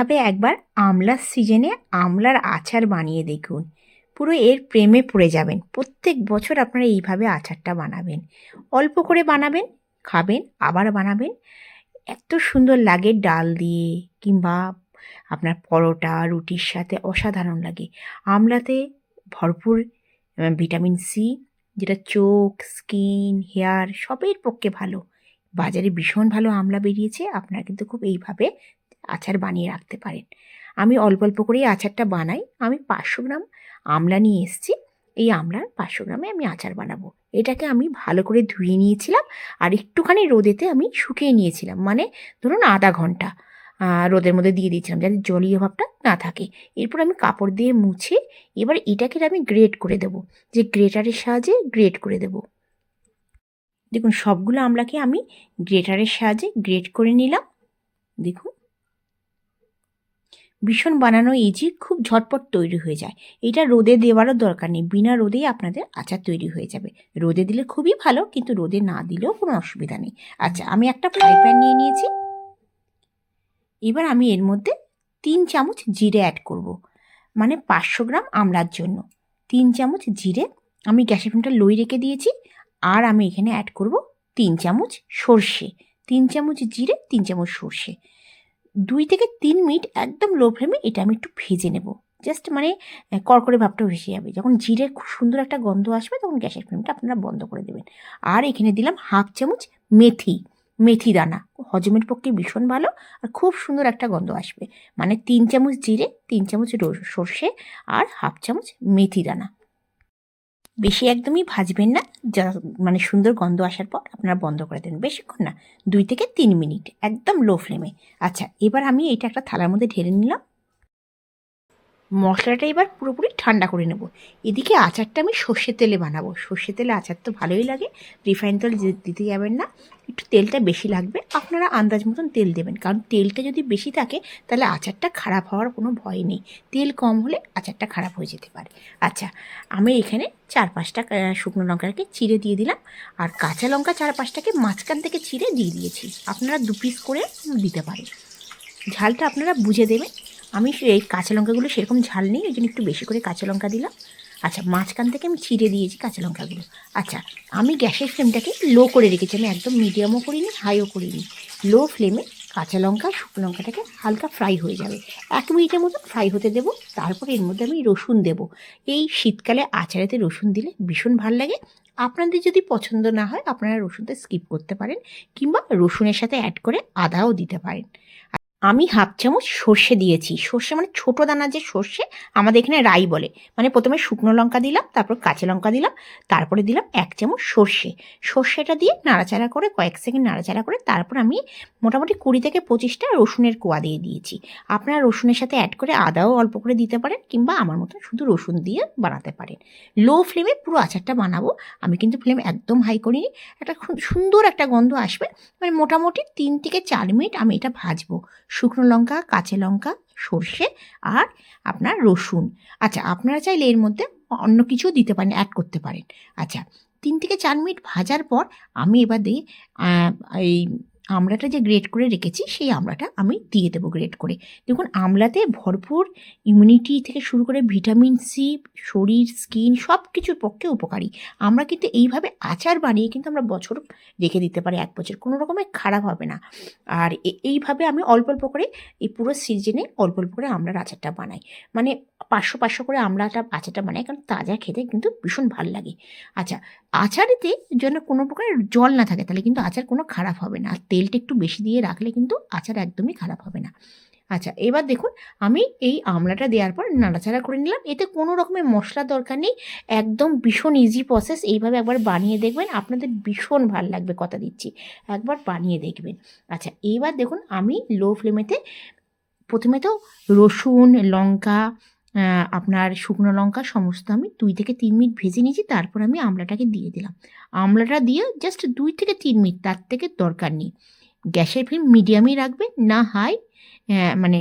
একবার আমলার সিজনে আমলার আচার বানিয়ে দেখুন। পুরো এর প্রেমে পড়ে যাবেন। প্রত্যেক বছর আপনারা এইভাবে আচারটা বানাবেন। অল্প করে বানাবেন, খাবেন, আবার বানাবেন। এত সুন্দর লাগে ডাল দিয়ে কিংবা আপনার পরোটা, রুটির সাথে অসাধারণ লাগে। আমলাতে ভরপুর ভিটামিন সি, যেটা চোখ, স্কিন, হেয়ার সবের পক্ষে ভালো। বাজারে ভীষণ ভালো আমলা বেরিয়েছে। আপনারা কিন্তু খুব এইভাবে আচার বানিয়ে রাখতে পারেন। আমি অল্প অল্প করেই আচারটা বানাই। আমি পাঁচশো গ্রাম আমলা নিয়ে এসেছি। এই আমলার পাঁচশো গ্রামে আমি আচার বানাবো। এটাকে আমি ভালো করে ধুয়ে নিয়েছিলাম আর একটুখানি রোদেতে আমি শুকিয়ে নিয়েছিলাম। মানে ধরুন আধা ঘণ্টা রোদের মধ্যে দিয়ে দিয়েছিলাম যাতে জলীয় ভাবটা না থাকে। এরপর আমি কাপড় দিয়ে মুছে এবার এটাকে আমি গ্রেট করে দেবো। যে গ্রেটারের সাহায্যে গ্রেট করে দেবো। দেখুন, সবগুলো আমলাকে আমি গ্রেটারের সাহায্যে গ্রেট করে নিলাম। দেখুন। ভীষণ বানানো ইজি, খুব ঝটপট তৈরি হয়ে যায়। এটা রোদে দেওয়ারও দরকার নেই, বিনা রোদেই আপনাদের আচার তৈরি হয়ে যাবে। রোদে দিলে খুবই ভালো, কিন্তু রোদে না দিলেও কোনো অসুবিধা নেই। আচ্ছা আমি একটা ফ্রাই প্যান নিয়ে নিয়েছি। এবার আমি এর মধ্যে তিন চামচ জিরে অ্যাড করব। মানে পাঁচশো গ্রাম আমলার জন্য। তিন চামচ জিরে, আমি গ্যাসের ফ্লেমটা লই রেখে দিয়েছি। আর আমি এখানে অ্যাড করব তিন চামচ সর্ষে। তিন চামচ জিরে, তিন চামচ সর্ষে। দুই থেকে তিন মিনিট একদম লো ফ্লেমে এটা আমি একটু ভেজে নেব। জাস্ট মানে কড়কড়ে ভাবটা ভেসে যাবে। যখন জিরে খুব সুন্দর একটা গন্ধ আসবে, তখন গ্যাসের ফ্লেমটা আপনারা বন্ধ করে দেবেন। আর এখানে দিলাম হাফ চামচ মেথি মেথি দানা। হজমের পক্ষে ভীষণ ভালো আর খুব সুন্দর একটা গন্ধ আসবে। মানে তিন চামচ জিরে, তিন চামচ সর্ষে আর হাফ চামচ মেথি দানা। বেশি একদমই ভাজবেন না। যা মানে সুন্দর গন্ধ আসার পর আপনারা বন্ধ করে দেন বেশিক্ষণ না। দুই থেকে তিন মিনিট, একদম লো ফ্লেমে আচ্ছা এবার আমি এটা একটা থালার মধ্যে ঢেলে নিলাম। মশলাটা এবার পুরোপুরি ঠান্ডা করে নেব। এদিকে আচারটা আমি সর্ষের তেলে বানাবো। সর্ষের তেলে আচার তো ভালোই লাগে রিফাইন তেল দিতে যাবেন না। একটু তেলটা বেশি লাগবে, আপনারা আন্দাজ মতন তেল দেবেন। কারণ তেলটা যদি বেশি থাকে, তাহলে আচারটা খারাপ হওয়ার কোনো ভয় নেই। তেল কম হলে আচারটা খারাপ হয়ে যেতে পারে। আচ্ছা আমি এখানে চার পাঁচটা শুকনো লঙ্কাকে চিড়ে দিয়ে দিলাম। আর কাঁচা লঙ্কা চার পাঁচটাকে মাঝখান থেকে চিড়ে দিয়ে দিয়েছি। আপনারা দু পিস করে দিতে পারেন। ঝালটা আপনারা বুঝে দেবেন। আমি এই কাঁচা লঙ্কাগুলো সেরকম ঝাল নেই, ওই জন্য একটু বেশি করে কাঁচা লঙ্কা দিলাম। আচ্ছা মাঝখান থেকে আমি ছিঁড়ে দিয়েছি কাঁচা লঙ্কাগুলো। আচ্ছা আমি গ্যাসের ফ্লেমটাকে লো করে রেখেছি, আমি একদম মিডিয়ামও করিনি, হাইও করিনি। লো ফ্লেমে কাঁচা লঙ্কা, শুকনো লঙ্কাটাকে হালকা ফ্রাই হয়ে যাবে। এক মিনিটের মতো ফ্রাই হতে দেবো, তারপরে এর মধ্যে আমি রসুন দেব। এই শীতকালে আচারেতে রসুন দিলে ভীষণ ভালো লাগে। আপনাদের যদি পছন্দ না হয়, আপনারা রসুনটা স্কিপ করতে পারেন, কিংবা রসুনের সাথে অ্যাড করে আদাও দিতে পারেন। আমি হাফ চামচ সর্ষে দিয়েছি। সর্ষে মানে ছোটো দানা যে সর্ষে, আমাদের এখানে রাই বলে। মানে প্রথমে শুকনো লঙ্কা দিলাম, তারপর কাঁচা লঙ্কা দিলাম, তারপরে দিলাম এক চামচ সর্ষে। সর্ষেটা দিয়ে নাড়াচাড়া করে কয়েক সেকেন্ড নাড়াচাড়া করে তারপর আমি মোটামুটি কুড়ি থেকে পঁচিশটা রসুনের কোয়া দিয়ে দিয়েছি। আপনারা রসুনের সাথে অ্যাড করে আদাও অল্প করে দিতে পারেন কিংবা আমার মতন শুধু রসুন দিয়ে বানাতে পারেন। লো ফ্লেমে পুরো আচারটা বানাবো। আমি কিন্তু ফ্লেম একদম হাই করিনি। একটা সুন্দর একটা গন্ধ আসবে। মানে মোটামুটি তিন থেকে চার মিনিট আমি এটা ভাজবো। শুকনো লঙ্কা, কাঁচা লঙ্কা, সর্ষে আর আপনার রসুন। আচ্ছা আপনারা চাইলে এর মধ্যে অন্য কিছু দিতে পারেন অ্যাড করতে পারেন। আচ্ছা তিন থেকে চার মিনিট ভাজার পর আমি এবার দিই এই আমড়াটা যে গ্রেট করে রেখেছি, সেই আমড়াটা আমি দিয়ে দেবো গ্রেট করে। দেখুন আমলাতে ভরপুর ইমিউনিটি থেকে শুরু করে ভিটামিন সি শরীর স্কিন সব কিছুর পক্ষে উপকারী। আমরা কিন্তু এইভাবে আচার বানিয়ে কিন্তু আমরা বছর রেখে দিতে পারি, এক বছর। কোনো রকমের খারাপ হবে না। আর এইভাবে আমি অল্প অল্প করে এই পুরো সিজনে অল্প অল্প করে আমড়ার আচারটা বানাই। মানে পাঁচশো পাঁচশো করে আমড়াটা, আচারটা বানাই, কারণ তাজা খেতে কিন্তু ভীষণ ভালো লাগে। আচ্ছা আচারেতে যেন কোনো প্রকার জল না থাকে, তাহলে কিন্তু আচার কোনো খারাপ হবে না। তেলটা একটু বেশি দিয়ে রাখলে কিন্তু আচার একদমই খারাপ হবে না। আচ্ছা এবার দেখুন, আমি এই আমলাটা দেওয়ার পর নাড়াচাড়া করে নিলাম। এতে কোনো রকমের মশলা দরকার নেই। একদম ভীষণ ইজি প্রসেস এইভাবে একবার বানিয়ে দেখবেন, আপনাদের ভীষণ ভালো লাগবে কথা দিচ্ছি। একবার বানিয়ে দেখবেন। আচ্ছা এবার দেখুন, আমি লো ফ্লেমেতে প্রথমে তো রসুন, লঙ্কা আপনার শুকনো লঙ্কা সমস্ত আমি দুই থেকে তিন মিনিট ভেজে নিয়েছি, তারপর আমি আমলাটাকে দিয়ে দিলাম। আমলাটা দিয়ে জাস্ট দুই থেকে তিন মিনিট, তার থেকে দরকার নেই। গ্যাসের ফ্লেম মিডিয়ামই রাখবেন, না হাই মানে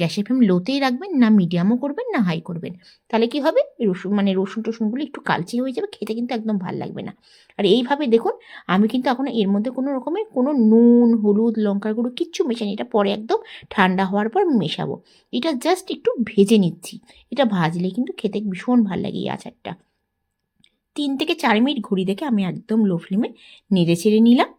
গ্যাসের ফ্লেম লোতেই রাখবেন, না মিডিয়ামও করবেন, না হাই করবেন। তাহলে কি হবে? রসুন মানে রসুন টসুনগুলো একটু কালচে হয়ে যাবে, খেতে কিন্তু একদম ভালো লাগবে না। আর এইভাবে দেখুন, আমি কিন্তু এখন এর মধ্যে কোনো রকমের কোনো নুন, হলুদ, লঙ্কার গুঁড়ো কিচ্ছু মেশানি এটা পরে একদম ঠান্ডা হওয়ার পর মেশাবো। এটা জাস্ট একটু ভেজে নিচ্ছি। এটা ভাজলে কিন্তু খেতে ভীষণ ভালো লাগে এই আচারটা। তিন থেকে চার মিনিট ঘড়ি দেখে আমি একদম লো ফ্লেমে নেড়ে ছেড়ে নিলাম।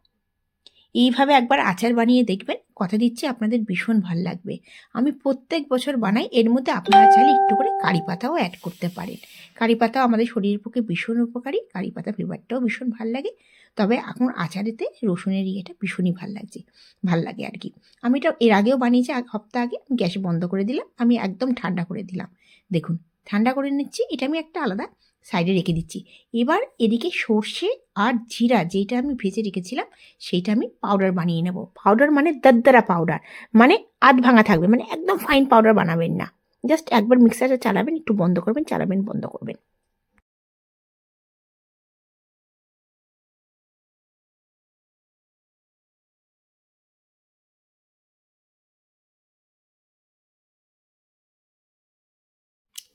এইভাবে একবার আচার বানিয়ে দেখবেন, কথা দিচ্ছি আপনাদের ভীষণ ভালো লাগবে। আমি প্রত্যেক বছর বানাই, এর মধ্যে আপনারা চাইলে একটু করে কারি পাতাও অ্যাড করতে পারেন। কারি পাতাও আমাদের শরীরের পক্ষে ভীষণ উপকারী, কারি পাতা ফ্লেভারটাও ভীষণ ভালো লাগে। তবে এখন আচারেতে রসুনের ইয়েটা ভীষণই ভালো লাগছে, ভালো লাগে আর কি। আমি এটা এর আগেও বানিয়েছি এক সপ্তাহ আগে, গ্যাস বন্ধ করে দিলাম, আমি একদম ঠান্ডা করে দিলাম। দেখুন, ঠান্ডা করে নিচ্ছি, এটা আমি একটা আলাদা সাইডে রেখে দিচ্ছি। এবার এদিকে সর্ষে আর জিরা যেটা আমি ভেজে রেখেছিলাম, সেইটা আমি পাউডার বানিয়ে নেব। পাউডার মানে দরদরা পাউডার মানে আধ ভাঙা থাকবে মানে একদম ফাইন পাউডার বানাবেন না। জাস্ট একবার মিক্সারে চালাবেন, একটু বন্ধ করবেন, চালাবেন, বন্ধ করবেন।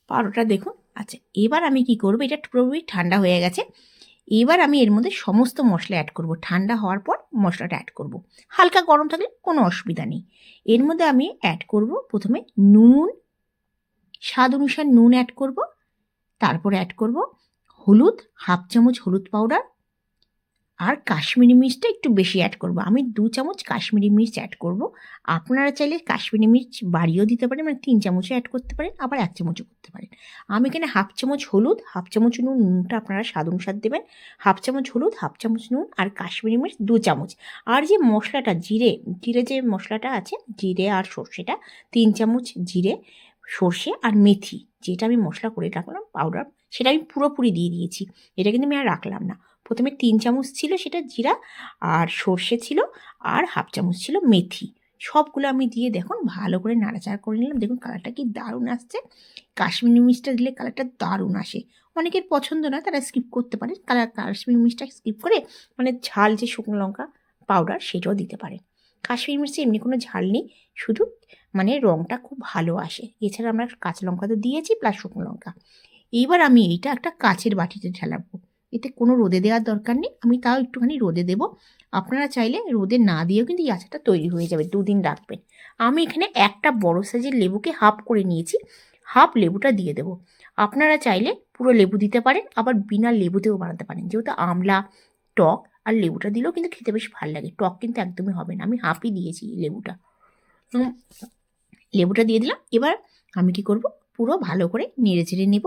পাউডারটা দেখুন আচ্ছা এবার আমি কি করব? এটা পুরোপুরি ঠান্ডা হয়ে গেছে। এবার আমি এর মধ্যে সমস্ত মশলা অ্যাড করব। ঠান্ডা হওয়ার পর মশলাটা অ্যাড করব। হালকা গরম থাকলে কোনো অসুবিধা নেই। এর মধ্যে আমি অ্যাড করব প্রথমে নুন, স্বাদ অনুসার নুন অ্যাড করব। তারপর অ্যাড করব হলুদ হাফ চামচ হলুদ পাউডার আর কাশ্মীরি মির্চটা একটু বেশি অ্যাড করব। আমি দু চামচ কাশ্মীরি মির্চ অ্যাড করব। আপনারা চাইলে কাশ্মীরি মির্চ বাড়িয়েও দিতে পারেন মানে তিন চামচও অ্যাড করতে পারেন, আবার এক চামচও করতে পারেন। আমি এখানে হাফ চামচ হলুদ হাফ চামচ নুন, নুনটা আপনারা স্বাদ অনুসার দেবেন। হাফ চামচ হলুদ হাফ চামচ নুন আর কাশ্মীরি মির্চ দু চামচ। আর যে মশলাটা, জিরে জিরে যে মশলাটা আছে, জিরে আর সর্ষেটা, তিন চামচ জিরে, সর্ষে আর মেথি, যেটা আমি মশলা করে রাখলাম পাউডার সেটা আমি পুরোপুরি দিয়ে দিয়েছি। এটা কিন্তু আমি আর রাখলাম না। প্রথমে তিন চামচ ছিল সেটা জিরা আর সর্ষে ছিল আর হাফ চামচ ছিল মেথি। সবগুলো আমি দিয়ে দেখুন ভালো করে নাড়াচাড়া করে নিলাম। দেখুন কালারটা কি দারুণ আসছে। কাশ্মীরি মিষ্টিটা দিলে কালারটা দারুণ আসে। অনেকের পছন্দ না তারা স্কিপ করতে পারে। কালার কাশ্মীরি মিষ্টিটা স্কিপ করে মানে ঝাল যে শুকনো লঙ্কা পাউডার সেটাও দিতে পারেন কাশ্মীরি মিষ্টি এমনি কোনো ঝাল নেই, শুধু মানে রঙটা খুব ভালো আসে। এছাড়া আমরা কাঁচা লঙ্কা তো দিয়েছি প্লাস শুকনো লঙ্কা। এইবার আমি এইটা একটা কাচের বাটিতে ঢালাবো। এতে কোনো রোদে দেওয়ার দরকার নেই। আমি তাও একটুখানি রোদে দেবো। আপনারা চাইলে রোদে না দিয়েও কিন্তু এই আচারটা তৈরি হয়ে যাবে দুদিন রাখবেন। আমি এখানে একটা বড় সাইজের লেবুকে হাফ করে নিয়েছি। হাফ লেবুটা দিয়ে দেবো। আপনারা চাইলে পুরো লেবু দিতে পারেন, আবার বিনা লেবুতেও বানাতে পারেন। যেহেতু আমলা, টক আর লেবুটা দিলেও কিন্তু খেতে বেশ ভালো লাগে। টক কিন্তু একদমই হবে না। আমি হাফই দিয়েছি লেবুটা। লেবুটা দিয়ে দিলাম। এবার আমি কি করব? পুরো ভালো করে নেড়ে চেড়ে নেব।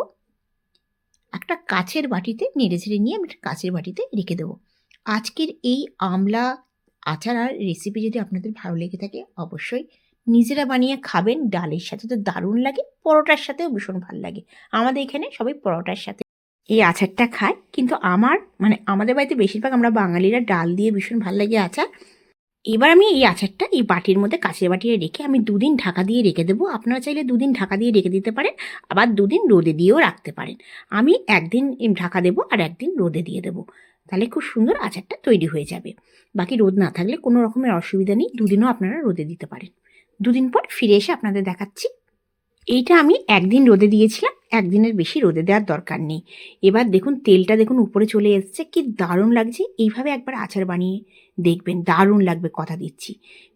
একটা কাচের বাটিতে, নেড়ে ছেড়ে নিয়ে আমি একটা কাচের বাটিতে রেখে দেবো। আজকের এই আমলা আচার আর রেসিপি যদি আপনাদের ভালো লেগে থাকে, অবশ্যই নিজেরা বানিয়ে খাবেন। ডালের সাথে তো দারুণ লাগে, পরোটার সাথেও ভীষণ ভালো লাগে। আমাদের এখানে সবাই পরোটার সাথে এই আচারটা খায়। কিন্তু আমার মানে আমাদের বাড়িতে বেশিরভাগ আমরা বাঙালিরা ডাল দিয়ে ভীষণ ভালো লাগে আচার। এবার আমি এই আচারটা এই বাটির মধ্যে কাঁচের বাটিতে রেখে আমি দুদিন ঢাকা দিয়ে রেখে দেবো। আপনারা চাইলে দুদিন ঢাকা দিয়ে রেখে দিতে পারেন, আবার দুদিন রোদে দিয়েও রাখতে পারেন। আমি একদিন ঢাকা দেবো আর একদিন রোদে দিয়ে দেবো। তাহলে খুব সুন্দর আচারটা তৈরি হয়ে যাবে। বাকি রোদ না থাকলে কোনো রকমের অসুবিধা নেই, দুদিনও আপনারা রোদে দিতে পারেন। দুদিন পর ফিরে এসে আপনাদের দেখাচ্ছি। এইটা আমি একদিন রোদে দিয়েছিলাম, একদিনের বেশি রোদে দেওয়ার দরকার নেই। এবার দেখুন, তেলটা দেখুন, উপরে চলে এসছে। কি দারুণ লাগছে। এইভাবে একবার আচার বানিয়ে দেখবেন, দারুণ লাগবে কথা দিচ্ছি।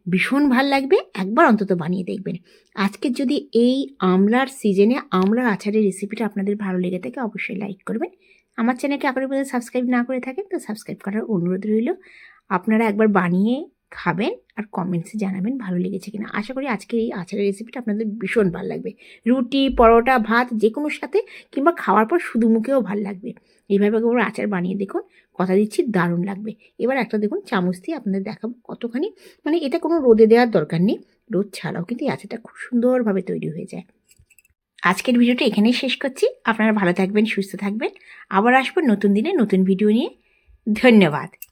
ভীষণ ভালো লাগবে, একবার অন্তত বানিয়ে দেখবেন। আজকে যদি এই আমলার সিজনে আমলার আচারের রেসিপিটা আপনাদের ভালো লেগে থাকে, অবশ্যই লাইক করবেন। আমার চ্যানেলকে আপনার সাবস্ক্রাইব না করে থাকেন, তো সাবস্ক্রাইব করার অনুরোধ রইল। আপনারা একবার বানিয়ে খাবেন আর কমেন্টসে জানাবেন ভালো লেগেছে কিনা। আশা করি আজকের এই আচারের রেসিপিটা আপনাদের ভীষণ ভালো লাগবে। রুটি, পরোটা, ভাত যে কোনো সাথে কিংবা খাওয়ার পর শুধু মুখেও ভালো লাগবে। এইভাবে একবার আচার বানিয়ে দেখুন, কথা দিচ্ছি, দারুণ লাগবে। এবার একটা দেখুন চামচ দিয়ে আপনাদের দেখাবো কতখানি। মানে এটা কোনো রোদে দেওয়ার দরকার নেই, রোদ ছাড়াও কিন্তু এই আচারটা খুব সুন্দরভাবে তৈরি হয়ে যায়। আজকের ভিডিওটা এখানেই শেষ করছি। আপনারা ভালো থাকবেন, সুস্থ থাকবেন। আবার আসব নতুন দিনে নতুন ভিডিও নিয়ে। ধন্যবাদ।